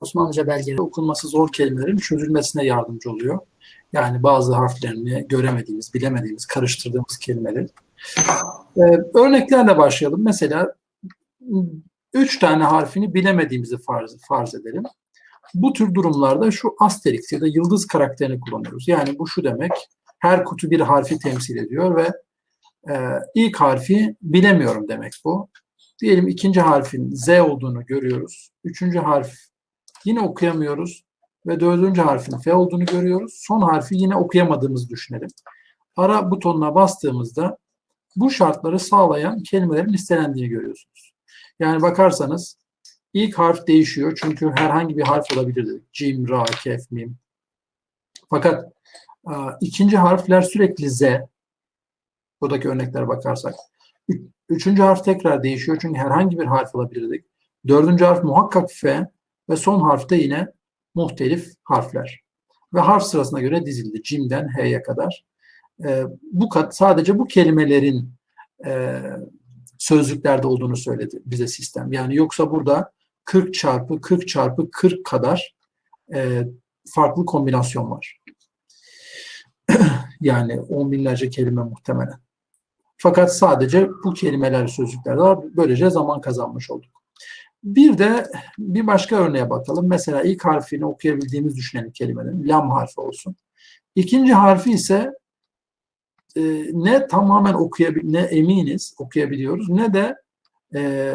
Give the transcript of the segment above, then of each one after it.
Osmanlıca belgeleri okunması zor kelimelerin çözülmesine yardımcı oluyor. Yani bazı harflerini göremediğimiz, bilemediğimiz, karıştırdığımız kelimeler. Ee, örneklerle başlayalım. Mesela üç tane harfini bilemediğimizi farz, farz edelim. Bu tür durumlarda şu asterix ya da yıldız karakterini kullanıyoruz. Yani bu şu demek, her kutu bir harfi temsil ediyor ve e, ilk harfi bilemiyorum demek bu. Diyelim ikinci harfin Z olduğunu görüyoruz. Üçüncü harf yine okuyamıyoruz ve dördüncü harfin F olduğunu görüyoruz. Son harfi yine okuyamadığımızı düşünelim. Ara butonuna bastığımızda bu şartları sağlayan kelimelerin listelendiğini görüyorsunuz. Yani bakarsanız ilk harf değişiyor çünkü herhangi bir harf olabilir Cim, Ra, Kef, Mim. Fakat ikinci harfler sürekli Z. Buradaki örneklere bakarsak. Üçüncü harf tekrar değişiyor çünkü herhangi bir harf alabilirdik. Dördüncü harf muhakkak F ve son harfte yine muhtelif harfler. Ve harf sırasına göre dizildi. Cim'den H'ye kadar. E, bu sadece bu kelimelerin e, sözlüklerde olduğunu söyledi bize sistem. Yani yoksa burada 40 çarpı 40 çarpı 40 kadar e, farklı kombinasyon var. yani on binlerce kelime muhtemelen. Fakat sadece bu kelimeler sözlüklerde var. Böylece zaman kazanmış olduk. Bir de bir başka örneğe bakalım. Mesela ilk harfini okuyabildiğimiz düşünelim kelimelerin. Lam harfi olsun. İkinci harfi ise e, ne tamamen okuyabil ne eminiz okuyabiliyoruz ne de e,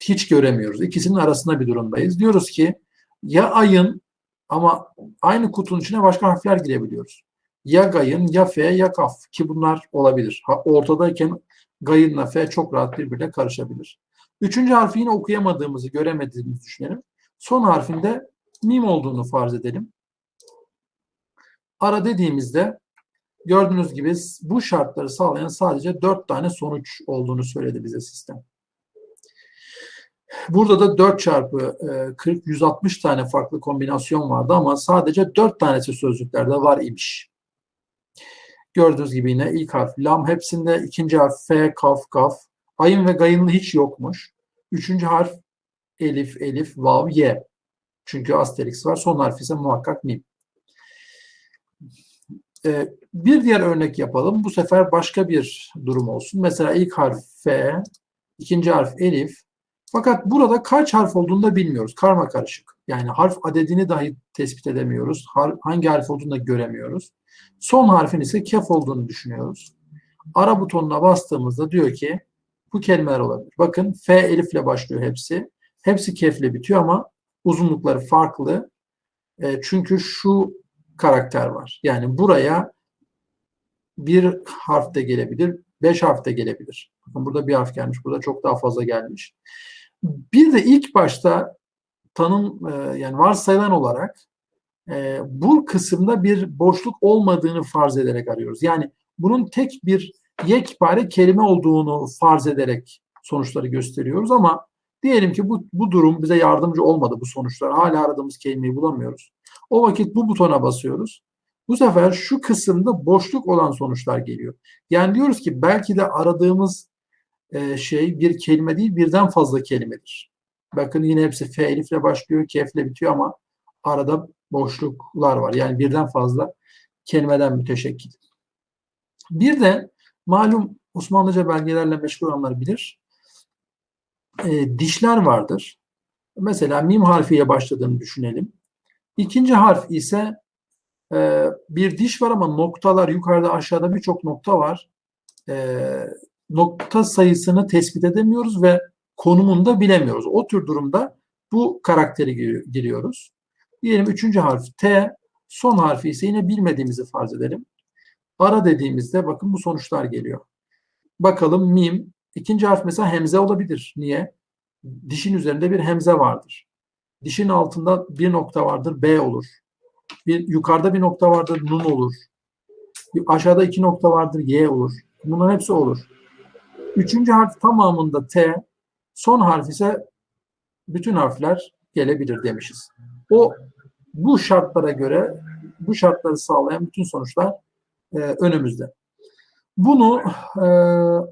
hiç göremiyoruz. İkisinin arasında bir durumdayız. Diyoruz ki ya ayın ama aynı kutunun içine başka harfler girebiliyoruz. Ya gayın, ya fe, ya kaf ki bunlar olabilir. Ha, ortadayken gayınla fe çok rahat birbirine karışabilir. Üçüncü harfi yine okuyamadığımızı, göremediğimizi düşünelim. Son harfinde mim olduğunu farz edelim. Ara dediğimizde gördüğünüz gibi bu şartları sağlayan sadece dört tane sonuç olduğunu söyledi bize sistem. Burada da 4 çarpı 40, 160 tane farklı kombinasyon vardı ama sadece 4 tanesi sözlüklerde var imiş. Gördüğünüz gibi yine ilk harf lam hepsinde, ikinci harf f, kaf, kaf. Ayın ve gayınlı hiç yokmuş. Üçüncü harf elif, elif, vav, ye. Çünkü asterix var. Son harf ise muhakkak mim. Ee, bir diğer örnek yapalım. Bu sefer başka bir durum olsun. Mesela ilk harf F, ikinci harf Elif. Fakat burada kaç harf olduğunu da bilmiyoruz. Karma karışık. Yani harf adedini dahi tespit edemiyoruz. Hangi harf olduğunu da göremiyoruz. Son harfin ise kef olduğunu düşünüyoruz. Ara butonuna bastığımızda diyor ki bu kelimeler olabilir. Bakın F elifle başlıyor hepsi. Hepsi kefle bitiyor ama uzunlukları farklı. E, çünkü şu karakter var. Yani buraya bir harf de gelebilir, beş harf de gelebilir. Bakın burada bir harf gelmiş, burada çok daha fazla gelmiş. Bir de ilk başta tanım e, yani varsayılan olarak e, bu kısımda bir boşluk olmadığını farz ederek arıyoruz. Yani bunun tek bir yekpare kelime olduğunu farz ederek sonuçları gösteriyoruz ama diyelim ki bu, bu durum bize yardımcı olmadı bu sonuçlar. Hala aradığımız kelimeyi bulamıyoruz. O vakit bu butona basıyoruz. Bu sefer şu kısımda boşluk olan sonuçlar geliyor. Yani diyoruz ki belki de aradığımız e, şey bir kelime değil birden fazla kelimedir. Bakın yine hepsi F elifle başlıyor, kefle bitiyor ama arada boşluklar var. Yani birden fazla kelimeden müteşekkil. Bir de malum Osmanlıca belgelerle meşgul olanlar bilir. E, dişler vardır. Mesela mim harfiyle başladığını düşünelim. İkinci harf ise e, bir diş var ama noktalar yukarıda aşağıda birçok nokta var. E, nokta sayısını tespit edemiyoruz ve konumunu da bilemiyoruz. O tür durumda bu karakteri giriyoruz. Diyelim üçüncü harf T, son harfi ise yine bilmediğimizi farz edelim. Ara dediğimizde bakın bu sonuçlar geliyor. Bakalım mim, ikinci harf mesela hemze olabilir. Niye? Dişin üzerinde bir hemze vardır. Dişin altında bir nokta vardır, B olur. Bir yukarıda bir nokta vardır, nun olur. Aşağıda iki nokta vardır, Y olur. Bunların hepsi olur. Üçüncü harf tamamında T, son harf ise bütün harfler gelebilir demişiz. O bu şartlara göre bu şartları sağlayan bütün sonuçlar e, önümüzde. Bunu e,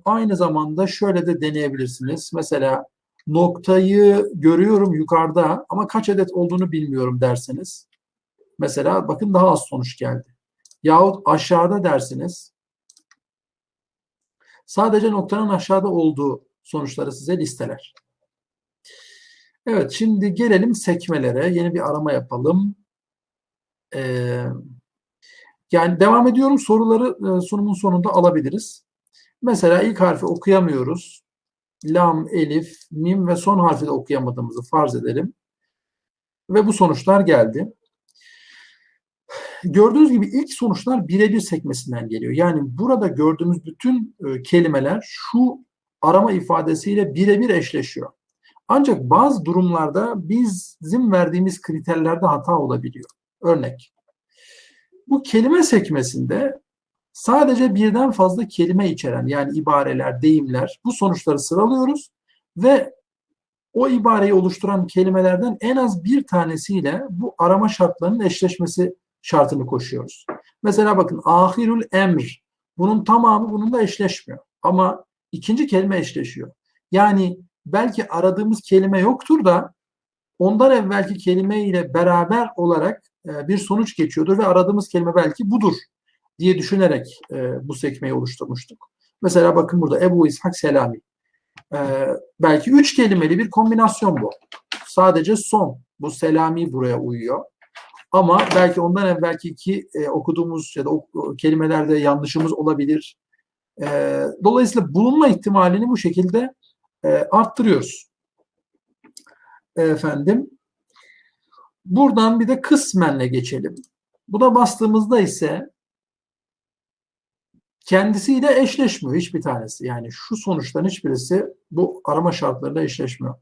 aynı zamanda şöyle de deneyebilirsiniz. Mesela noktayı görüyorum yukarıda ama kaç adet olduğunu bilmiyorum derseniz. Mesela bakın daha az sonuç geldi. Yahut aşağıda dersiniz. Sadece noktanın aşağıda olduğu sonuçları size listeler. Evet şimdi gelelim sekmelere. Yeni bir arama yapalım. Ee, yani devam ediyorum. Soruları e, sunumun sonunda alabiliriz. Mesela ilk harfi okuyamıyoruz. Lam, elif, mim ve son harfi de okuyamadığımızı farz edelim. Ve bu sonuçlar geldi. Gördüğünüz gibi ilk sonuçlar birebir sekmesinden geliyor. Yani burada gördüğümüz bütün e, kelimeler şu arama ifadesiyle birebir eşleşiyor. Ancak bazı durumlarda bizim verdiğimiz kriterlerde hata olabiliyor. Örnek. Bu kelime sekmesinde sadece birden fazla kelime içeren yani ibareler, deyimler bu sonuçları sıralıyoruz ve o ibareyi oluşturan kelimelerden en az bir tanesiyle bu arama şartlarının eşleşmesi şartını koşuyoruz. Mesela bakın ahirul emr bunun tamamı bununla eşleşmiyor. Ama ikinci kelime eşleşiyor. Yani belki aradığımız kelime yoktur da ondan evvelki kelime ile beraber olarak e, bir sonuç geçiyordur ve aradığımız kelime belki budur diye düşünerek e, bu sekmeyi oluşturmuştuk. Mesela bakın burada Ebu İshak Selami. E, belki üç kelimeli bir kombinasyon bu. Sadece son. Bu Selami buraya uyuyor. Ama belki ondan evvelki iki e, okuduğumuz ya da o, kelimelerde yanlışımız olabilir. E, dolayısıyla bulunma ihtimalini bu şekilde e, arttırıyoruz. Efendim. Buradan bir de kısmenle geçelim. Buna bastığımızda ise kendisiyle eşleşmiyor hiçbir tanesi. Yani şu sonuçların hiçbirisi bu arama şartlarıyla eşleşmiyor.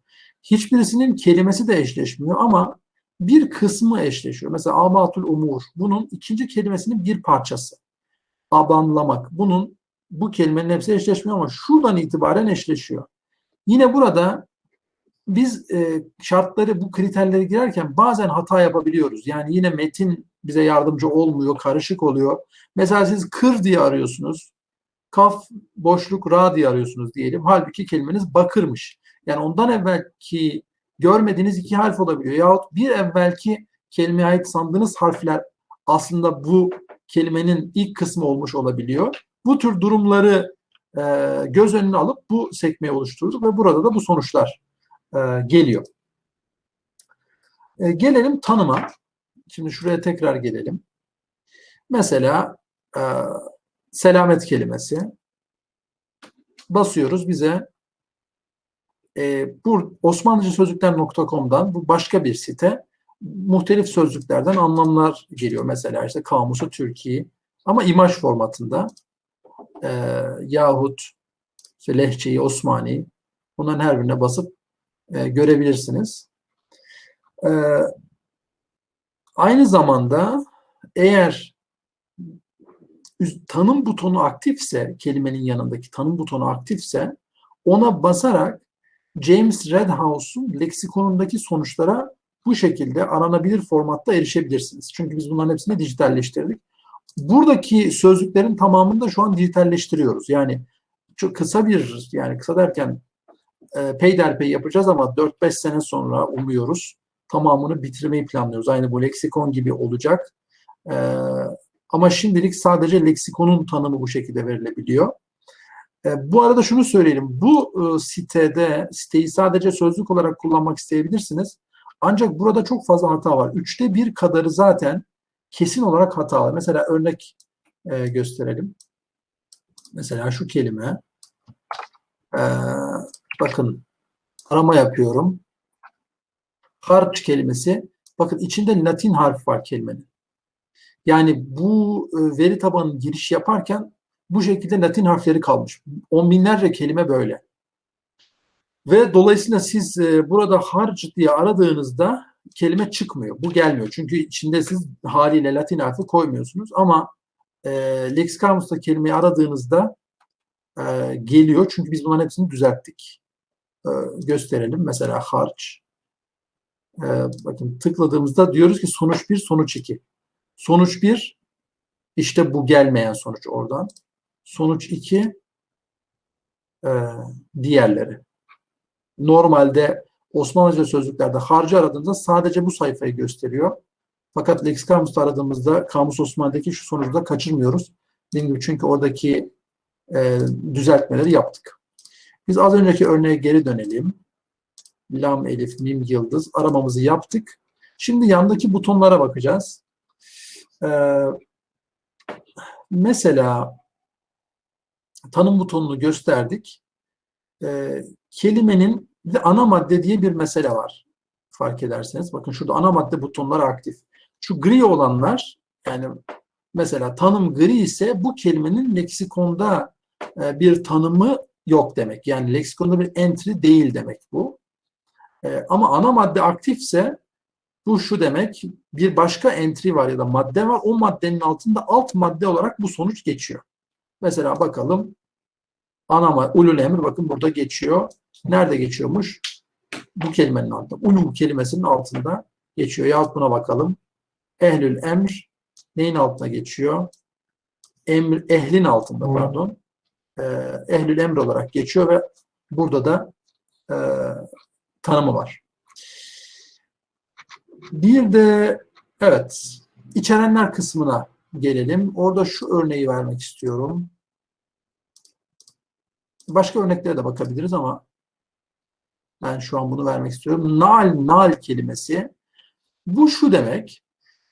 Hiçbirisinin kelimesi de eşleşmiyor ama bir kısmı eşleşiyor. Mesela abatul umur bunun ikinci kelimesinin bir parçası. Abanlamak bunun bu kelimenin hepsi eşleşmiyor ama şuradan itibaren eşleşiyor. Yine burada biz e, şartları bu kriterleri girerken bazen hata yapabiliyoruz. Yani yine metin bize yardımcı olmuyor, karışık oluyor. Mesela siz kır diye arıyorsunuz. Kaf, boşluk, ra diye arıyorsunuz diyelim. Halbuki kelimeniz bakırmış. Yani ondan evvelki görmediğiniz iki harf olabiliyor. Yahut bir evvelki kelimeye ait sandığınız harfler aslında bu kelimenin ilk kısmı olmuş olabiliyor. Bu tür durumları e, göz önüne alıp bu sekmeyi oluşturduk ve burada da bu sonuçlar geliyor. E, gelelim tanıma. Şimdi şuraya tekrar gelelim. Mesela e, selamet kelimesi. Basıyoruz bize e, bu osmanlıcasözlükler.com'dan bu başka bir site muhtelif sözlüklerden anlamlar geliyor. Mesela işte kamusu Türkiye ama imaj formatında e, yahut işte lehçeyi Osmani bunların her birine basıp e, görebilirsiniz. E, aynı zamanda eğer tanım butonu aktifse kelimenin yanındaki tanım butonu aktifse ona basarak James Redhouse'un leksikonundaki sonuçlara bu şekilde aranabilir formatta erişebilirsiniz. Çünkü biz bunların hepsini dijitalleştirdik. Buradaki sözlüklerin tamamını da şu an dijitalleştiriyoruz. Yani çok kısa bir yani kısa derken e, peyderpey yapacağız ama 4-5 sene sonra umuyoruz tamamını bitirmeyi planlıyoruz. Aynı bu leksikon gibi olacak. E, ama şimdilik sadece leksikonun tanımı bu şekilde verilebiliyor. E, bu arada şunu söyleyelim. Bu e, sitede, siteyi sadece sözlük olarak kullanmak isteyebilirsiniz. Ancak burada çok fazla hata var. Üçte bir kadarı zaten kesin olarak hatalı. Mesela örnek e, gösterelim. Mesela şu kelime. E, bakın arama yapıyorum. Harç kelimesi. Bakın içinde Latin harf var kelimenin. Yani bu e, veri tabanı giriş yaparken bu şekilde Latin harfleri kalmış. On binlerce kelime böyle. Ve dolayısıyla siz e, burada harc diye aradığınızda kelime çıkmıyor. Bu gelmiyor. Çünkü içinde siz haliyle Latin harfi koymuyorsunuz ama e, Lexicamus'ta kelimeyi aradığınızda e, geliyor. Çünkü biz bunların hepsini düzelttik. E, gösterelim. Mesela harç. E, bakın tıkladığımızda diyoruz ki sonuç 1, sonuç 2. Sonuç 1 işte bu gelmeyen sonuç oradan. Sonuç 2 e, diğerleri. normalde Osmanlıca sözlüklerde harcı aradığımızda sadece bu sayfayı gösteriyor. Fakat Lexikamus'ta aradığımızda Kamus Osmanlı'daki şu sonucu da kaçırmıyoruz. Çünkü oradaki e, düzeltmeleri yaptık. Biz az önceki örneğe geri dönelim. Lam, elif, mim, yıldız aramamızı yaptık. Şimdi yandaki butonlara bakacağız. Ee, mesela tanım butonunu gösterdik. Ee, kelimenin de ana madde diye bir mesele var. Fark ederseniz. Bakın şurada ana madde butonları aktif. Şu gri olanlar yani mesela tanım gri ise bu kelimenin leksikonda e, bir tanımı yok demek. Yani leksikonda bir entry değil demek bu. E, ama ana madde aktifse bu şu demek bir başka entry var ya da madde var. O maddenin altında alt madde olarak bu sonuç geçiyor. Mesela bakalım ana madde ulul emir bakın burada geçiyor. Nerede geçiyormuş? Bu kelimenin altında. Ulul kelimesinin altında geçiyor. Yahut buna bakalım. Ehlül emr neyin altına geçiyor? Emr, ehlin altında pardon. Ee, ehlül emr olarak geçiyor ve burada da e, tanımı var. Bir de evet içerenler kısmına gelelim. Orada şu örneği vermek istiyorum. Başka örneklere de bakabiliriz ama ben şu an bunu vermek istiyorum. Nal, nal kelimesi bu şu demek.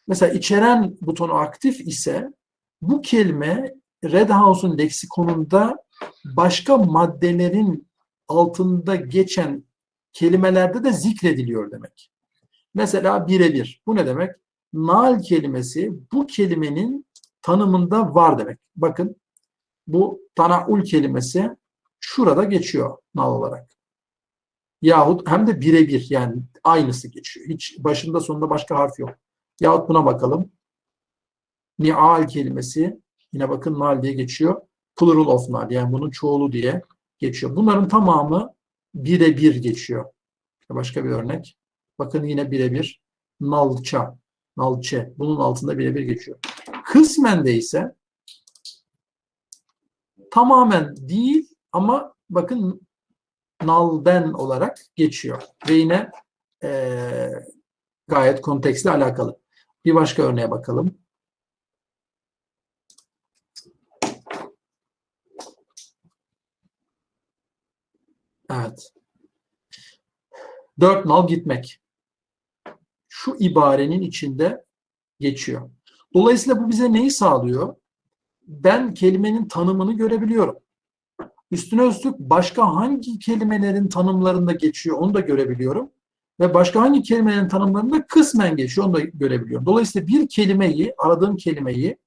Mesela içeren butonu aktif ise bu kelime Red House'un leksikonunda başka maddelerin altında geçen kelimelerde de zikrediliyor demek. Mesela birebir. Bu ne demek? Nal kelimesi bu kelimenin tanımında var demek. Bakın bu tanaul kelimesi şurada geçiyor nal olarak. Yahut hem de birebir yani aynısı geçiyor. Hiç başında sonunda başka harf yok. Yahut buna bakalım. Ni'al kelimesi yine bakın nal diye geçiyor. Plural of nal yani bunun çoğulu diye geçiyor. Bunların tamamı birebir geçiyor. Başka bir örnek. Bakın yine birebir nalça, nalçe. Bunun altında birebir geçiyor. Kısmen de ise tamamen değil ama bakın nalden olarak geçiyor. Ve yine e, gayet kontekstle alakalı. Bir başka örneğe bakalım. Evet. Dört nal gitmek. Şu ibarenin içinde geçiyor. Dolayısıyla bu bize neyi sağlıyor? Ben kelimenin tanımını görebiliyorum. Üstüne üstlük başka hangi kelimelerin tanımlarında geçiyor onu da görebiliyorum. Ve başka hangi kelimelerin tanımlarında kısmen geçiyor onu da görebiliyorum. Dolayısıyla bir kelimeyi, aradığım kelimeyi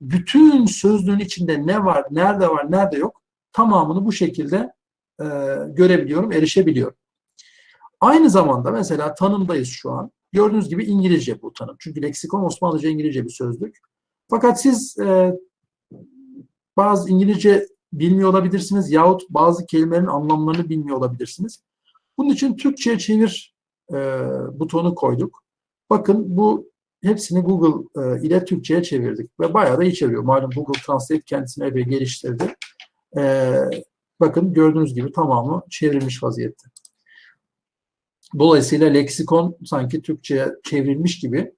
bütün sözlüğün içinde ne var, nerede var, nerede yok tamamını bu şekilde e, görebiliyorum, erişebiliyorum. Aynı zamanda mesela tanımdayız şu an. Gördüğünüz gibi İngilizce bu tanım. Çünkü leksikon Osmanlıca İngilizce bir sözlük. Fakat siz e, bazı İngilizce bilmiyor olabilirsiniz yahut bazı kelimelerin anlamlarını bilmiyor olabilirsiniz. Bunun için Türkçe'ye çevir e, butonu koyduk. Bakın bu hepsini Google e, ile Türkçe'ye çevirdik ve bayağı da iyi çeviriyor. Malum Google Translate kendisini epey geliştirdi. E, bakın gördüğünüz gibi tamamı çevrilmiş vaziyette. Dolayısıyla leksikon sanki Türkçe'ye çevrilmiş gibi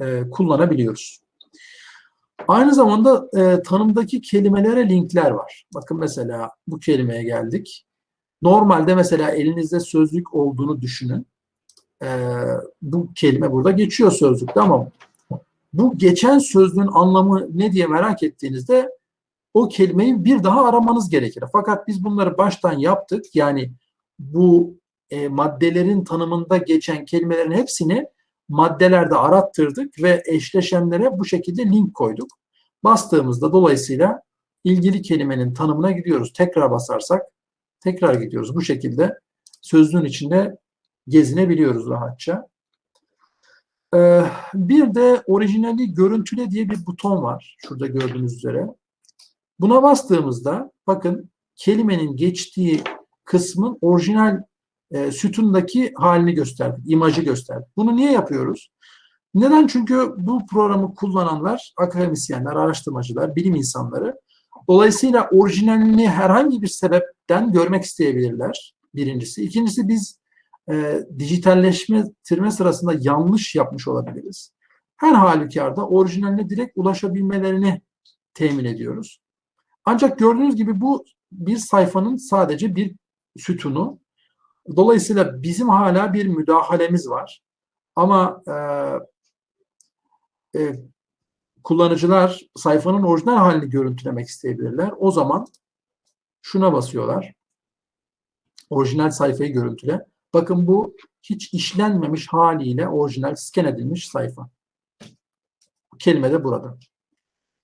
e, kullanabiliyoruz. Aynı zamanda e, tanımdaki kelimelere linkler var. Bakın mesela bu kelimeye geldik. Normalde mesela elinizde sözlük olduğunu düşünün. E, bu kelime burada geçiyor sözlükte ama bu geçen sözlüğün anlamı ne diye merak ettiğinizde o kelimeyi bir daha aramanız gerekir. Fakat biz bunları baştan yaptık. Yani bu e, maddelerin tanımında geçen kelimelerin hepsini maddelerde arattırdık ve eşleşenlere bu şekilde link koyduk. Bastığımızda dolayısıyla ilgili kelimenin tanımına gidiyoruz. Tekrar basarsak tekrar gidiyoruz. Bu şekilde sözlüğün içinde gezinebiliyoruz rahatça. Ee, bir de orijinali görüntüle diye bir buton var. Şurada gördüğünüz üzere. Buna bastığımızda bakın kelimenin geçtiği kısmın orijinal e, sütundaki halini gösterdik, imajı gösterdik. Bunu niye yapıyoruz? Neden? Çünkü bu programı kullananlar, akademisyenler, araştırmacılar, bilim insanları Dolayısıyla orijinalini herhangi bir sebepten görmek isteyebilirler. Birincisi. İkincisi biz e, dijitalleşme tirme sırasında yanlış yapmış olabiliriz. Her halükarda orijinaline direkt ulaşabilmelerini temin ediyoruz. Ancak gördüğünüz gibi bu bir sayfanın sadece bir sütunu. Dolayısıyla bizim hala bir müdahalemiz var. Ama e, e, kullanıcılar sayfanın orijinal halini görüntülemek isteyebilirler. O zaman şuna basıyorlar. Orijinal sayfayı görüntüle. Bakın bu hiç işlenmemiş haliyle orijinal scan edilmiş sayfa. Kelime de burada.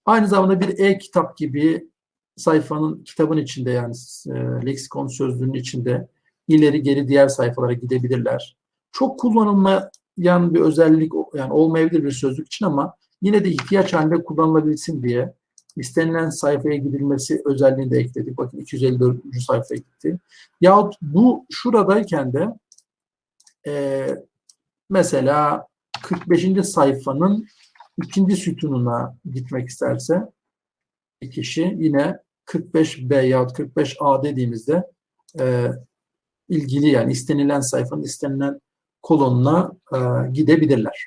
Aynı zamanda bir e-kitap gibi sayfanın kitabın içinde yani e, leksikon sözlüğünün içinde ileri geri diğer sayfalara gidebilirler. Çok kullanılmayan bir özellik yani olmayabilir bir sözlük için ama yine de ihtiyaç halinde kullanılabilsin diye istenilen sayfaya gidilmesi özelliğini de ekledik. Bakın 254. sayfaya gitti. Yahut bu şuradayken de e, mesela 45. sayfanın ikinci sütununa gitmek isterse bir kişi yine 45B yahut 45A dediğimizde e, ilgili yani istenilen sayfanın istenilen kolonuna e, gidebilirler.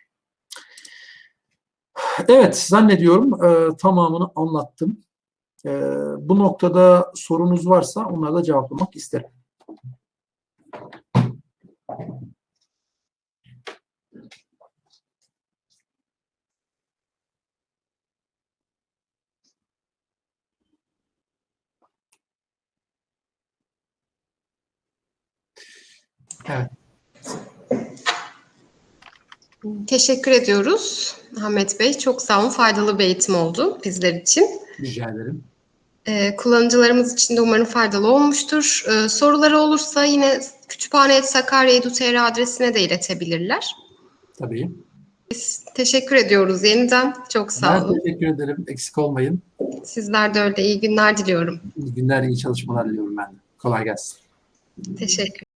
Evet, zannediyorum e, tamamını anlattım. E, bu noktada sorunuz varsa onları da cevaplamak isterim. Evet. Teşekkür ediyoruz Ahmet Bey. Çok sağ olun. Faydalı bir eğitim oldu bizler için. Rica ederim. Ee, kullanıcılarımız için de umarım faydalı olmuştur. Ee, soruları olursa yine kütüphane Sakarya adresine de iletebilirler. Tabii. Biz teşekkür ediyoruz yeniden. Çok sağ Ben olun. teşekkür ederim. Eksik olmayın. Sizler de öyle. İyi günler diliyorum. İyi günler, iyi çalışmalar diliyorum ben de. Kolay gelsin. Teşekkür